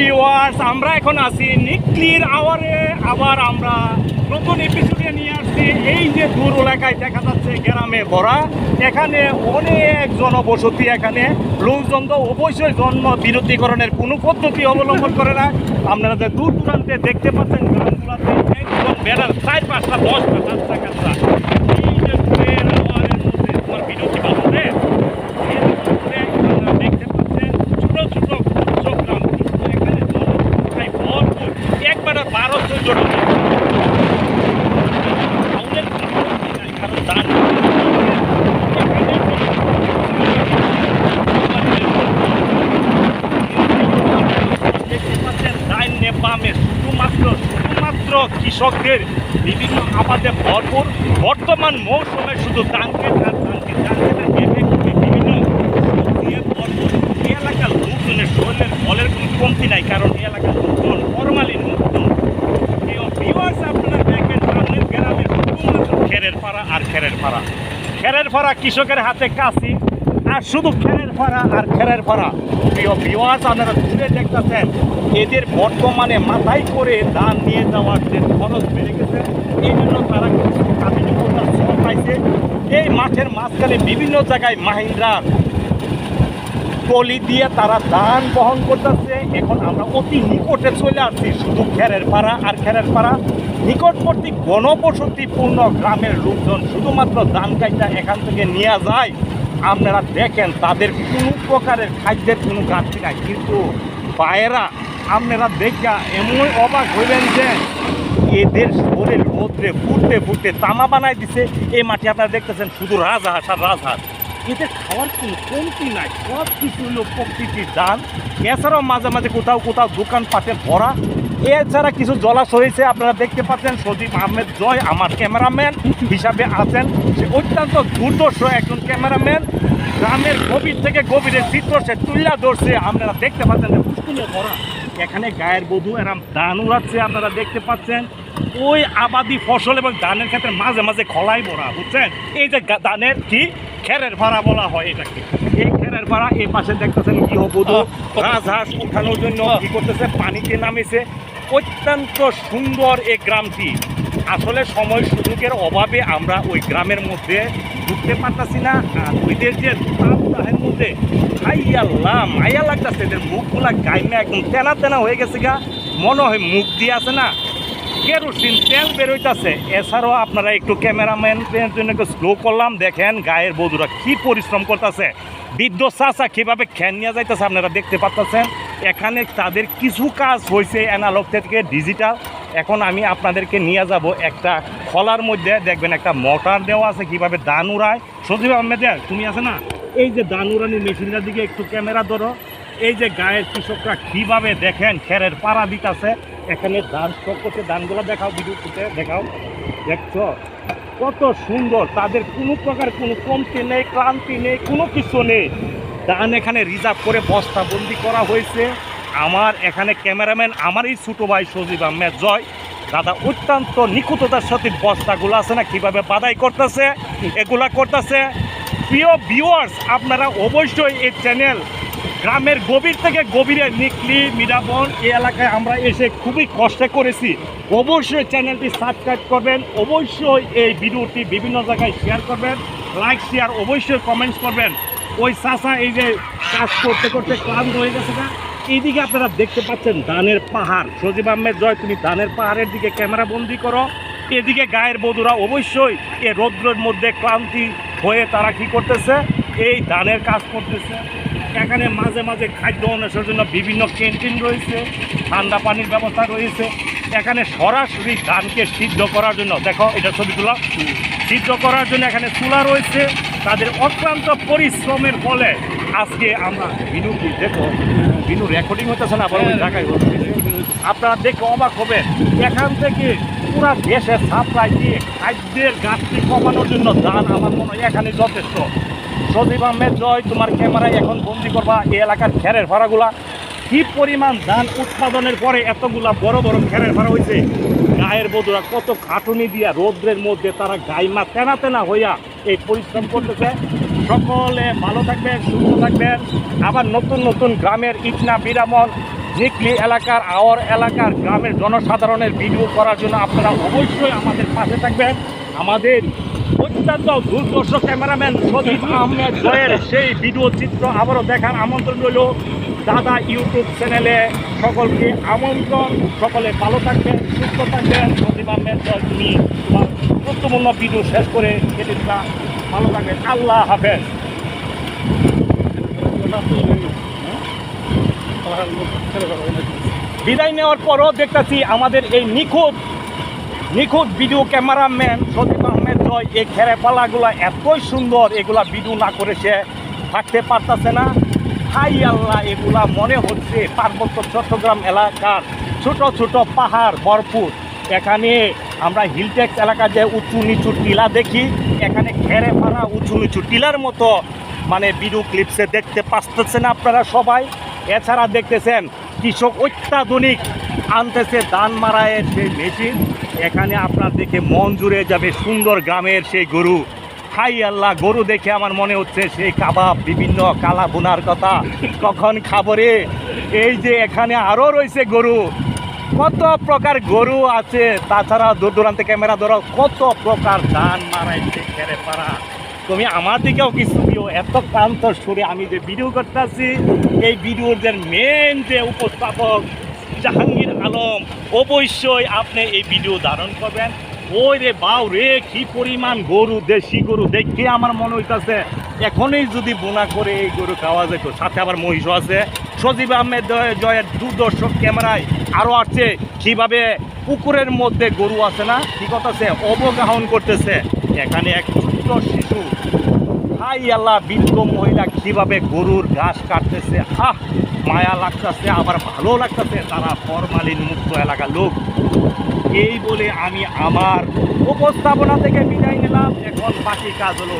Viewers আমরা এখন আছি নিকলির আওয়ারে। আবার আমরা নতুন এপিসোডে নিয়ে আসছি। এই যে দূর এলাকায় দেখা যাচ্ছে গ্রামে ভরা, এখানে অনেক জনবসতি এখানে। লোকজন তো অবশ্যই জন্ম বিরতিকরণের কোনো পদ্ধতি অবলম্বন করে না। আপনারা যে দূর দূরান্তে দেখতে পাচ্ছেন গ্রামগুলোতে একদম বেড়ার চার পাঁচটা দশটা সাতটা কাঁচটা এই যে দূরের আওয়ারের মধ্যে তোমার বিরতি বাজারে এর মধ্যে আপনারা দেখতে পাচ্ছেন ছোট ছোট ছোট গ্রাম কিন্তু এখানে জনসংখ্যায় ভরপুর একবারে বারো চোদ্দ টাউনের কারণ দান দেখতে পাচ্ছেন ডাইনে বামে শুধুমাত্র শুধুমাত্র কৃষকদের বিভিন্ন আবাদে ভরপুর। বর্তমান মৌসুমে শুধু ধানকে ধান ধানকে ধানকে বিভিন্ন এলাকার লোকজনের শরীরের ফলের কোনো কমতি নাই, কারণ এলাকার লোকজন ফরমালিন মুক্ত আপনারা দেখবেন সামনের গ্রামে শুধুমাত্র খেরের পাড়া আর খেরের পাড়া। খেরের পাড়া কৃষকের হাতে কাশি। আর শুধু খেরের পাড়া আর খেরের পাড়া। প্রিয় ভিওয়ার্স আপনারা দূরে দেখতেছেন, এদের বর্তমানে মাথায় করে দান নিয়ে যাওয়ার যে খরচ বেড়ে গেছে, এই জন্য তারা পাইছে। এই মাঠের মাঝখানে বিভিন্ন জায়গায় মাহিন্দ্রার টলি দিয়ে তারা দান বহন করতেছে। এখন আমরা অতি নিকটে চলে আসছি শুধু খেরের পাড়া আর খেরের পাড়া। নিকটবর্তী গণবসতিপূর্ণ গ্রামের লোকজন শুধুমাত্র ধান কাইটা এখান থেকে নিয়ে যায়। আপনারা দেখেন, তাদের কোনো প্রকারের খাদ্যের কোনো ঘাটতি নাই। কিন্তু পায়েরা আপনারা দেখা এমন অবাক হইলেন যে এদের শরীর রোদ্রে ফুটতে ফুটতে তামা বানাই দিছে। এই মাটি আপনারা দেখতেছেন শুধু রাজহাঁস আর রাজহাঁস। এদের খাওয়ার কোনো কমতি নাই। সব কিছু হলো প্রকৃতির দান। এছাড়াও মাঝে মাঝে কোথাও কোথাও দোকান পাটে ভরা এছাড়া কিছু জলাশয় হয়েছে আপনারা দেখতে পাচ্ছেন সজীব আহমেদ জয় আমার ক্যামেরাম্যান হিসাবে আছেন। সে অত্যন্ত দুর্দর্শ একজন ক্যামেরাম্যান। গ্রামের গভীর থেকে গভীরের চিত্র সে তুল্লা ধরছে আপনারা দেখতে পাচ্ছেন পুষ্কুলে ভরা। এখানে গায়ের বধূ এরম ধান উড়াচ্ছে আপনারা দেখতে পাচ্ছেন। ওই আবাদি ফসল এবং ধানের ক্ষেত্রে মাঝে মাঝে খলাই ভরা বুঝছেন? এই যে ধানের কি? খেরের ভাড়া বলা হয় এটাকে। এই খেরের ভাড়া এই পাশে দেখতেছেন গৃহবধূ। রাজহাঁস উঠানোর জন্য কি করতেছে? পানিতে নামেছে। অত্যন্ত সুন্দর এই গ্রামটি। আসলে সময় সুযোগের অভাবে আমরা ওই গ্রামের মধ্যে ঢুকতে পারতাছি না, আর ওইদের যে তাপদাহের মধ্যে আইয়াল্লাহ মায়া লাগতেছে, এদের মুখগুলা গাইমে একদম তেনা তেনা হয়ে গেছে গা। মনে হয় মুখ দিয়ে আছে না। কেরোসিন তেল বেরোইতেছে এছাড়াও আপনারা একটু ক্যামেরাম্যানের জন্য একটু স্লো করলাম। দেখেন গায়ের বধুরা কি পরিশ্রম করতেছে। বৃদ্ধ চাচা কীভাবে খ্যান নিয়ে যাইতেছে আপনারা দেখতে পাচ্ছেন এখানে তাদের কিছু কাজ হয়েছে অ্যানালগ থেকে ডিজিটাল এখন আমি আপনাদেরকে নিয়ে যাব একটা খলার মধ্যে। দেখবেন একটা মোটর দেওয়া আছে, কীভাবে দান উড়ায়। সজীব আহমেদের তুমি আছে না? এই যে দান উড়ানির মেশিনটার দিকে একটু ক্যামেরা ধরো। এই যে গায়ের কৃষকরা কীভাবে দেখেন, খেরের পাড়া দিতেছে। এখানে ধান স্টক করছে ধানগুলো দেখাও ভিডিওতে দেখাও। দেখছ? কত সুন্দর। তাদের কোনো প্রকার কোনো কমতি নেই, ক্লান্তি নেই, কোনো কিছু নেই। ধান এখানে রিজার্ভ করে বস্তাবন্দি করা হয়েছে। আমার এখানে ক্যামেরাম্যান আমার এই ছোটো ভাই সজীব আহমেদ জয়। দাদা অত্যন্ত নিখুঁততার সাথে বস্তাগুলো আছে না, কীভাবে বাদাই করতেছে, এগুলা করতেছে। প্রিয় ভিউয়ার্স আপনারা অবশ্যই এই চ্যানেল গ্রামের গভীর থেকে গভীরে নিকলি, মিরাবন এই এলাকায় আমরা এসে খুবই কষ্টে করেছি। অবশ্যই চ্যানেলটি সাবস্ক্রাইব করবেন, অবশ্যই এই ভিডিওটি বিভিন্ন জায়গায় শেয়ার করবেন লাইক শেয়ার অবশ্যই কমেন্টস করবেন। ওই চাষা এই যে কাজ করতে করতে ক্লান্ত হয়ে গেছে না? এইদিকে আপনারা দেখতে পাচ্ছেন ধানের পাহাড়। সজীব আহমেদ জয়, তুমি ধানের পাহাড়ের দিকে ক্যামেরা বন্দি করো। এদিকে গায়ের বধুরা অবশ্যই এ রৌদ্রের মধ্যে ক্লান্তি হয়ে তারা কি করতেছে? এই ধানের কাজ করতেছে। এখানে মাঝে মাঝে খাদ্য অন্বেষণের জন্য বিভিন্ন ক্যান্টিন রয়েছে, ঠান্ডা পানির ব্যবস্থা রয়েছে। এখানে সরাসরি ধানকে সিদ্ধ করার জন্য, দেখো এটা ছবিগুলো সিদ্ধ করার জন্য এখানে চুলা রয়েছে। তাদের অক্লান্ত পরিশ্রমের ফলে আজকে আমরা বিনু কি দেখো বিনু রেকর্ডিং হতেছে না বরং ঢাকায় হচ্ছে আপনারা দেখে অবাক হবেন এখান থেকে পুরা দেশে সাপ্লাই দিয়ে খাদ্যের ঘাটতি কমানোর জন্য দান আমার মনে হয় এখানে যথেষ্ট। সজীব আহমেদ জয় তোমার ক্যামেরায় এখন বন্দি করবা এই এলাকার খেরের ভাড়াগুলা। কি পরিমাণ ধান উৎপাদনের পরে এতগুলা বড় বড় খেরের ভাড়া হয়েছে গায়ের বধুরা কত খাটুনি দিয়া রৌদ্রের মধ্যে তারা গাইমা তেনা তেনা হইয়া এই পরিশ্রম করতেছে। সকলে ভালো থাকবেন, সুস্থ থাকবেন। আবার নতুন নতুন গ্রামের ইটনা বিরামন জিকলি এলাকার আওয়ার এলাকার গ্রামের জনসাধারণের ভিডিও করার জন্য আপনারা অবশ্যই আমাদের পাশে থাকবেন। আমাদের অত্যন্ত দুর্দর্শ ক্যামেরাম্যান সদীপ আহমেদ জয়ের সেই ভিডিও চিত্র আবারও দেখার আমন্ত্রণ রইল। দাদা ইউটিউব চ্যানেলে সকলকে আমন্ত্রণ। সকলে ভালো থাকবেন, সুস্থ থাকবেন। জয় তুমি তোমার গুরুত্বপূর্ণ ভিডিও শেষ করে দিবা ভালো থাকবেন। আল্লাহ হাফেজ। বিদায় নেওয়ার পরও দেখতেছি আমাদের এই নিখুঁত নিখুঁত ভিডিও ক্যামেরাম্যান সদীপ আহমেদ জয় এই খেরেপালাগুলো এতই সুন্দর, এগুলা ভিডিও না করে সে থাকতে পারতেছে না। হাই আল্লাহ, এগুলা মনে হচ্ছে পার্বত্য চট্টগ্রাম এলাকার ছোট ছোট পাহাড় ভরপুর। এখানে আমরা হিলটেক্স এলাকা যে উঁচু নিচু টিলা দেখি, এখানে খেরে পাড়া উঁচু নিচু টিলার মতো মানে ভিডিও ক্লিপসে দেখতে পাচ্ছেন আপনারা সবাই। এছাড়া দেখতেছেন, কৃষক অত্যাধুনিক আনতেছে দান মারায়ের সেই মেশিন এখানে আপনার দেখে মন জুড়ে যাবে সুন্দর গ্রামের সেই গরু। হাই আল্লাহ, গরু দেখে আমার মনে হচ্ছে সেই কাবাব, বিভিন্ন কালা বোনার কথা। কখন খাবরে এই যে এখানে আরও রয়েছে গরু। কত প্রকার গরু আছে। তাছাড়া দূর দূরান্তে ক্যামেরা ধরো, কত প্রকার ধান মারাইছে খেরে পাড়া। তুমি আমার দিকেও কিছু দিও। এত ক্লান্ত সুরে আমি যে ভিডিও করতেছি, এই ভিডিওর যে মেন যে উপস্থাপক জাহাঙ্গীর আলম, অবশ্যই আপনি এই ভিডিও ধারণ করবেন। ওই রে বাউ রে, কি পরিমাণ গরু, দেশি গরু, দেখে আমার মনে হইতেছে, এখনই যদি বোনা করে এই গরু খাওয়া যেত। সাথে আবার মহিষ আছে। সজীব আহমেদ জয়ের দূরদর্শক ক্যামেরায় আরও আছে কীভাবে পুকুরের মধ্যে গরু আছে না? কি কথা অবগাহন করতেছে। এখানে এক ছোট্ট শিশু হাই আল্লাহ বৃদ্ধ মহিলা কীভাবে গরুর ঘাস কাটতেছে। আহ মায়া লাগতেছে, আবার ভালো লাগতেছে। তারা ফরমালিন মুক্ত এলাকা লোক। এই বলে আমি আমার উপস্থাপনা থেকে বিদায় নিলাম। এখন বাকি কাজ হলো